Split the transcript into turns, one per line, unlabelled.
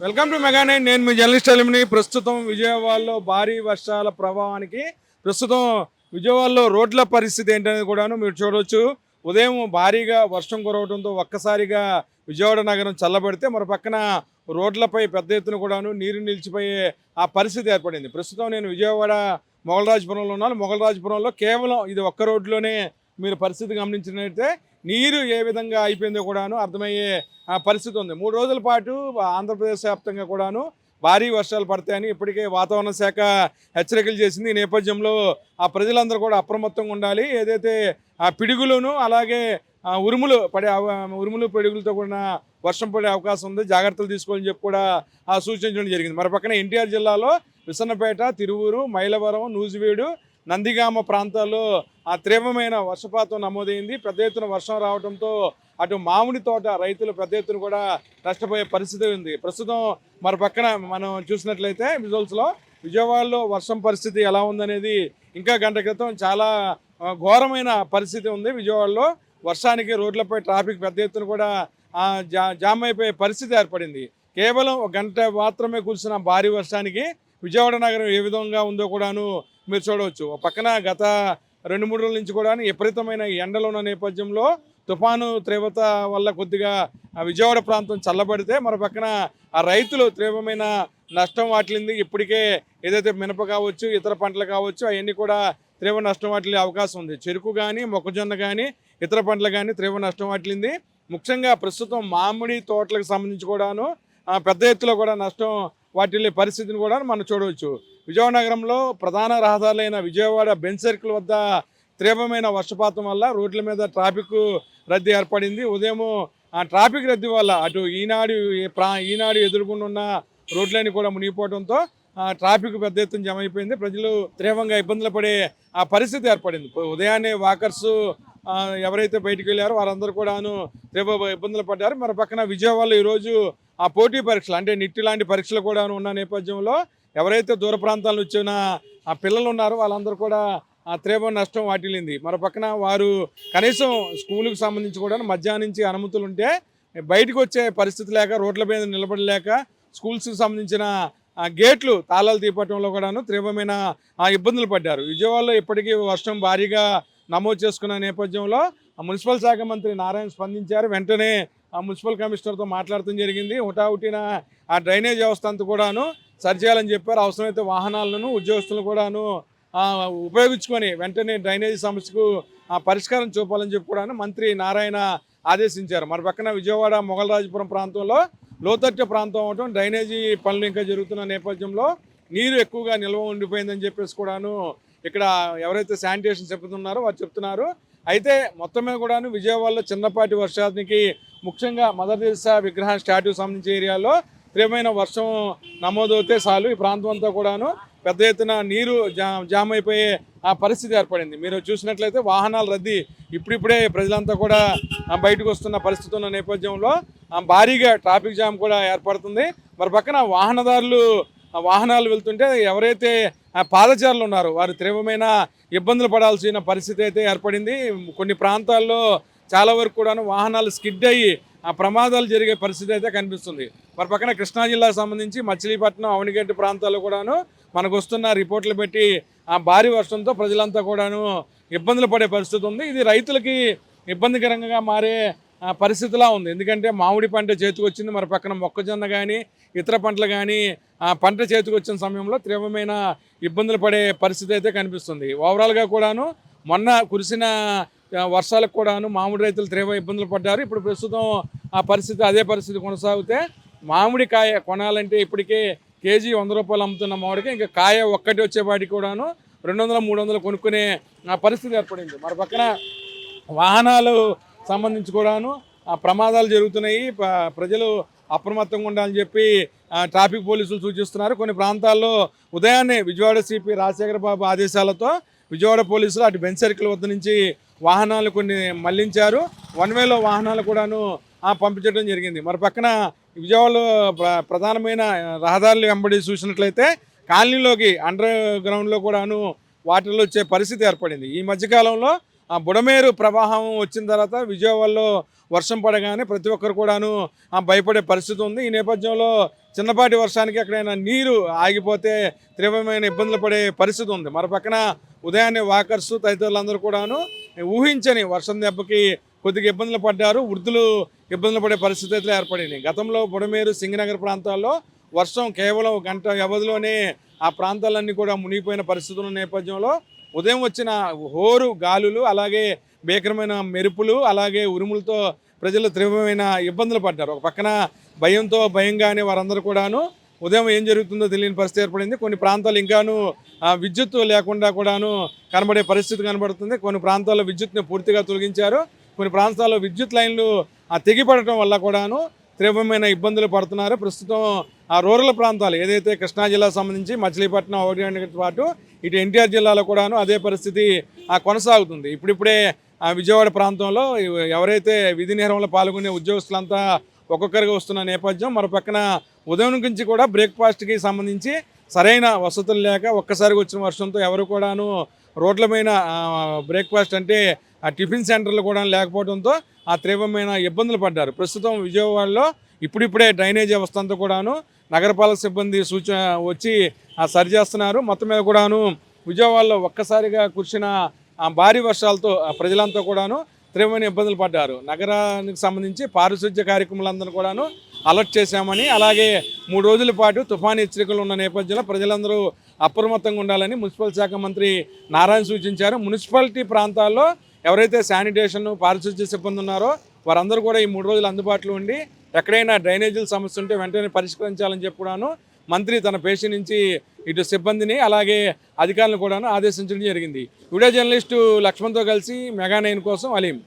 Welcome to మెగానే నేను. మీ జర్నలిస్ట్ అలిమిని. ప్రస్తుతం విజయవాడలో భారీ వర్షాల ప్రభావానికి ప్రస్తుతం విజయవాడలో రోడ్ల పరిస్థితి ఏంటనేది కూడాను మీరు చూడవచ్చు ఉదయం భారీగా వర్షం కురవడంతో ఒక్కసారిగా విజయవాడ నగరం చల్లబడితే మరో పక్కన రోడ్లపై పెద్ద ఎత్తున కూడాను నీరు నిలిచిపోయే ఆ పరిస్థితి ఏర్పడింది. ప్రస్తుతం నేను విజయవాడ మొగలరాజపురంలో ఉన్నాను. మొగలరాజపురంలో కేవలం ఇది ఒక్క రోడ్లోనే మీరు పరిస్థితి గమనించినట్లయితే నీరు ఏ విధంగా అయిపోయిందో కూడాను అర్థమయ్యే ఆ పరిస్థితి ఉంది. మూడు రోజుల పాటు ఆంధ్రప్రదేశ్ వ్యాప్తంగా కూడాను భారీ వర్షాలు పడతాయని ఇప్పటికే వాతావరణ శాఖ హెచ్చరికలు చేసింది. ఈ నేపథ్యంలో ఆ ప్రజలందరూ కూడా అప్రమత్తంగా ఉండాలి. ఏదైతే ఆ పిడుగులను అలాగే ఉరుములు పడే అవ- ఉరుములు పిడుగులతో కూడిన వర్షం పడే అవకాశం ఉంది. జాగ్రత్తలు తీసుకోవాలని చెప్పి కూడా ఆ సూచించడం జరిగింది. మరి పక్కన ఎన్టీఆర్ జిల్లాలో విసన్నపేట తిరువూరు మైలవరం నూజివీడు నందిగామ ప్రాంతాల్లో ఆ తీవ్రమైన వర్షపాతం నమోదైంది. పెద్ద ఎత్తున వర్షం రావడంతో అటు మామిడి తోట రైతులు పెద్ద ఎత్తున కూడా నష్టపోయే పరిస్థితి ఉంది. ప్రస్తుతం మరి పక్కన మనం చూసినట్లయితే విజువల్స్లో విజయవాడలో వర్షం పరిస్థితి ఎలా ఉందనేది ఇంకా గంట క్రితం చాలా ఘోరమైన పరిస్థితి ఉంది విజయవాడలో. వర్షానికి రోడ్లపై ట్రాఫిక్ పెద్ద ఎత్తున కూడా జా జామ్ అయిపోయే పరిస్థితి ఏర్పడింది. కేవలం ఒక గంట మాత్రమే కురిసిన భారీ వర్షానికి విజయవాడ నగరం ఏ విధంగా ఉందో కూడాను మీరు చూడవచ్చు. ఒక పక్కన గత రెండు మూడు రోజుల నుంచి కూడా విపరీతమైన ఎండలు ఉన్న నేపథ్యంలో తుఫాను తీవ్రత వల్ల కొద్దిగా విజయవాడ ప్రాంతం చల్లబడితే మరో పక్కన ఆ రైతులు తీవ్రమైన నష్టం వాటిల్లింది. ఇప్పటికే ఏదైతే మినప కావచ్చు ఇతర పంటలు కావచ్చు అవన్నీ కూడా తీవ్ర నష్టం వాటిల్లే అవకాశం ఉంది. చెరుకు కానీ మొక్కజొన్న కానీ ఇతర పంటలు కానీ తీవ్ర నష్టం వాటిల్లింది. ముఖ్యంగా ప్రస్తుతం మామిడి తోటలకు సంబంధించి కూడాను ఆ, పెద్ద ఎత్తులో కూడా నష్టం వాటిల్లే పరిస్థితిని కూడా మనం చూడవచ్చు. విజయవాడ నగరంలో ప్రధాన రహదారులైన విజయవాడ బెంచ్ సర్కిల్ వద్ద తీవ్రమైన వర్షపాతం వల్ల రోడ్ల మీద ట్రాఫిక్ రద్దీ ఏర్పడింది. ఉదయం ఆ ట్రాఫిక్ రద్దీ వల్ల అటు ఈనాడు ప్రా ఈనాడు ఎదుర్కొన్న రోడ్లన్నీ కూడా మునిగిపోవడంతో ట్రాఫిక్ పెద్ద ఎత్తున జమ అయిపోయింది. ప్రజలు తీవ్రంగా ఇబ్బందులు పడే ఆ పరిస్థితి ఏర్పడింది. ఉదయాన్నే వాకర్స్ ఎవరైతే బయటికి వెళ్ళారో వారందరూ కూడాను తీవ్ర ఇబ్బందులు పడ్డారు. మరి పక్కన విజయవాడలో ఈరోజు ఆ పోటీ పరీక్షలు అంటే నిట్టి లాంటి పరీక్షలు కూడా ఉన్న నేపథ్యంలో ఎవరైతే దూర ప్రాంతాల నుంచి వచ్చిన ఆ పిల్లలు ఉన్నారో వాళ్ళందరూ కూడా ఆ తీవ్ర నష్టం వాటిల్లింది. మరోపక్కన వారు కనీసం స్కూలుకు సంబంధించి కూడా మధ్యాహ్నం నుంచి అనుమతులు ఉంటే బయటకు వచ్చే పరిస్థితి లేక రోడ్ల మీద నిలబడలేక స్కూల్స్కి సంబంధించిన గేట్లు తాళాలు తీపట్టడంలో కూడాను తీవ్రమైన ఆ ఇబ్బందులు పడ్డారు. విజయవాడలో ఇప్పటికీ వర్షం భారీగా నమోదు చేసుకున్న నేపథ్యంలో మున్సిపల్ శాఖ మంత్రి నారాయణ స్పందించారు. వెంటనే ఆ మున్సిపల్ కమిషనర్తో మాట్లాడటం జరిగింది. హుటాహుటిన ఆ డ్రైనేజ్ వ్యవస్థ అంతా కూడాను సరిచేయాలని చెప్పారు. అవసరమైతే వాహనాలను ఉద్యోగస్తులను కూడాను ఉపయోగించుకొని వెంటనే డ్రైనేజీ సమస్యకు పరిష్కారం చూపాలని చెప్పి కూడాను మంత్రి నారాయణ ఆదేశించారు. మరి పక్కన విజయవాడ మొగలరాజపురం ప్రాంతంలో లోతట్టు ప్రాంతం అవటం డ్రైనేజీ పనులు ఇంకా జరుగుతున్న నేపథ్యంలో నీరు ఎక్కువగా నిల్వ ఉండిపోయిందని చెప్పేసి కూడాను ఇక్కడ ఎవరైతే శానిటేషన్ చెప్తున్నారో వారు చెప్తున్నారు. అయితే మొత్తం మీద కూడాను విజయవాడలో చిన్నపాటి వర్షానికి ముఖ్యంగా మదర్ తెరిసా విగ్రహం స్టాట్యూ సంబంధించిన ఏరియాలో తీవ్రమైన వర్షం నమోదవుతే చాలు. ఈ ప్రాంతం అంతా కూడాను పెద్ద ఎత్తున నీరు జామ్ అయిపోయే ఆ పరిస్థితి ఏర్పడింది. మీరు చూసినట్లయితే వాహనాల రద్దీ ఇప్పుడిప్పుడే ప్రజలంతా కూడా బయటకు వస్తున్న పరిస్థితి ఉన్న నేపథ్యంలో భారీగా ట్రాఫిక్ జామ్ కూడా ఏర్పడుతుంది. మరి పక్కన వాహనదారులు వాహనాలు వెళ్తుంటే ఎవరైతే ఆ పాదచారులు ఉన్నారు వారు తీవ్రమైన ఇబ్బందులు పడాల్సిన పరిస్థితి అయితే ఏర్పడింది. కొన్ని ప్రాంతాల్లో చాలా వరకు కూడాను వాహనాలు స్కిడ్ అయ్యి ప్రమాదాలు జరిగే పరిస్థితి అయితే కనిపిస్తుంది. మరి పక్కన కృష్ణా జిల్లాకు సంబంధించి మచిలీపట్నం అవనిగడ్డ ప్రాంతాల్లో కూడాను మనకు వస్తున్న రిపోర్ట్లు పెట్టి ఆ భారీ వర్షంతో ప్రజలంతా కూడాను ఇబ్బందులు పడే పరిస్థితి ఉంది. ఇది రైతులకి ఇబ్బందికరంగా మారే పరిస్థితిలా ఉంది. ఎందుకంటే మామిడి పంట చేతికొచ్చింది మరి పక్కన మొక్కజొన్న కానీ ఇతర పంటలు కానీ ఆ పంట చేతికొచ్చిన సమయంలో తీవ్రమైన ఇబ్బందులు పడే పరిస్థితి అయితే కనిపిస్తుంది. ఓవరాల్గా కూడాను మొన్న కురిసిన వర్షాలకు కూడాను మామిడి రైతులు తీవ్ర ఇబ్బందులు పడ్డారు. ఇప్పుడు ప్రస్తుతం ఆ పరిస్థితి అదే పరిస్థితి కొనసాగితే మామిడి కాయ కొనాలంటే ఇప్పటికే కేజీ వంద రూపాయలు అమ్ముతున్న మామిడికి ఇంకా కాయ ఒక్కటి వచ్చేవాడికి కూడాను రెండు వందలు మూడు వందలు కొనుక్కునే ఆ పరిస్థితి ఏర్పడింది. మరి పక్కన వాహనాలు సంబంధించి కూడాను ఆ ప్రమాదాలు జరుగుతున్నాయి. ప్రజలు అప్రమత్తంగా ఉండాలని చెప్పి ట్రాఫిక్ పోలీసులు సూచిస్తున్నారు. కొన్ని ప్రాంతాల్లో ఉదయాన్నే విజయవాడ సిపి రాజశేఖర బాబు ఆదేశాలతో విజయవాడ పోలీసులు అటు బెంచ్ సర్కిల్ వద్ద నుంచి వాహనాలు కొన్ని మళ్ళించారు. వన్ వేలో వాహనాలు కూడాను పంపించడం జరిగింది. మరి పక్కన విజయవాడలో ప్ర- ప్రధానమైన రహదారులు వెంబడి చూసినట్లయితే కాలనీలోకి అండర్ గ్రౌండ్లో కూడాను వాటిల్లో వచ్చే పరిస్థితి ఏర్పడింది. ఈ మధ్యకాలంలో ఆ బుడమేరు ప్రవాహం వచ్చిన తర్వాత విజయవాడలో వర్షం పడగానే ప్రతి ఒక్కరు కూడాను ఆ, భయపడే పరిస్థితి ఉంది. ఈ నేపథ్యంలో చిన్నపాటి వర్షానికి ఎక్కడైనా నీరు ఆగిపోతే తీవ్రమైన ఇబ్బందులు పడే పరిస్థితి ఉంది. మరో పక్కన ఉదయాన్నే వాకర్స్ తదితరులందరూ కూడాను ఊహించని వర్షం దెబ్బకి కొద్దిగా ఇబ్బందులు పడ్డారు. వృద్ధులు ఇబ్బందులు పడే పరిస్థితి అయితే ఏర్పడింది. గతంలో బుడమేరు సింగనగర్ ప్రాంతాల్లో వర్షం కేవలం గంట వ్యవధిలోనే ఆ ప్రాంతాలన్నీ కూడా మునిగిపోయిన పరిస్థితుల నేపథ్యంలో ఉదయం వచ్చిన హోరు గాలులు అలాగే భీకరమైన మెరుపులు అలాగే ఉరుములతో ప్రజలు తీవ్రమైన ఇబ్బందులు పడ్డారు. ఒక పక్కన భయంతో భయంగానే వారందరూ కూడాను ఉదయం ఏం జరుగుతుందో తెలియని పరిస్థితి ఏర్పడింది. కొన్ని ప్రాంతాలు ఇంకాను విద్యుత్ లేకుండా కూడాను కనబడే పరిస్థితి కనబడుతుంది. కొన్ని ప్రాంతాల్లో విద్యుత్ని పూర్తిగా తొలగించారు. కొన్ని ప్రాంతాల్లో విద్యుత్ లైన్లు ఆ, తెగిపడటం వల్ల కూడాను తీవ్రమైన ఇబ్బందులు పడుతున్నారు. ప్రస్తుతం ఆ రూరల్ ప్రాంతాలు ఏదైతే కృష్ణా జిల్లా సంబంధించి మచిలీపట్నం ఒకటి పాటు ఇటు ఎన్టీఆర్ జిల్లాలో కూడాను అదే పరిస్థితి కొనసాగుతుంది. ఇప్పుడిప్పుడే ఆ, విజయవాడ ప్రాంతంలో ఎవరైతే విధి నిర్వహణలో పాల్గొనే ఉద్యోగస్తులంతా ఒక్కొక్కరిగా వస్తున్న నేపథ్యం మరో పక్కన ఉదయం నుంచి కూడా బ్రేక్ఫాస్ట్కి సంబంధించి సరైన వసతులు లేక ఒక్కసారిగా వచ్చిన వర్షంతో ఎవరు కూడాను రోడ్ల పైన బ్రేక్ఫాస్ట్ అంటే ఆ టిఫిన్ సెంటర్లు కూడా లేకపోవడంతో ఆ తీవ్రమైన ఇబ్బందులు పడ్డారు. ప్రస్తుతం విజయవాడలో ఇప్పుడిప్పుడే డ్రైనేజ్ వ్యవస్థ అంతా కూడాను నగరపాలక సిబ్బంది సూచన వచ్చి సరి చేస్తున్నారు. మొత్తం మీద కూడాను విజయవాడలో ఒక్కసారిగా కురిసిన భారీ వర్షాలతో ప్రజలంతా కూడాను తీవ్రమైన ఇబ్బందులు పడ్డారు. నగరానికి సంబంధించి పారిశుద్ధ్య కార్యక్రమాలందరూ కూడాను అలర్ట్ చేశామని అలాగే మూడు రోజుల పాటు తుఫాను హెచ్చరికలు ఉన్న నేపథ్యంలో ప్రజలందరూ అప్రమత్తంగా ఉండాలని మున్సిపల్ శాఖ మంత్రి నారాయణ సూచించారు. మున్సిపాలిటీ ప్రాంతాల్లో ఎవరైతే శానిటేషన్ పారిశుద్ధ్య సిబ్బంది ఉన్నారో వారందరూ కూడా ఈ మూడు రోజులు అందుబాటులో ఉండి ఎక్కడైనా డ్రైనేజీల సమస్య ఉంటే వెంటనే పరిష్కరించాలని చెప్పుడాను మంత్రి తన పేషి నుంచి ఇటు సిబ్బందిని అలాగే అధికారులను కూడాను ఆదేశించడం జరిగింది. వీడియో జర్నలిస్టు లక్ష్మణ్తో కలిసి మెగా నైన్ కోసం అలీం.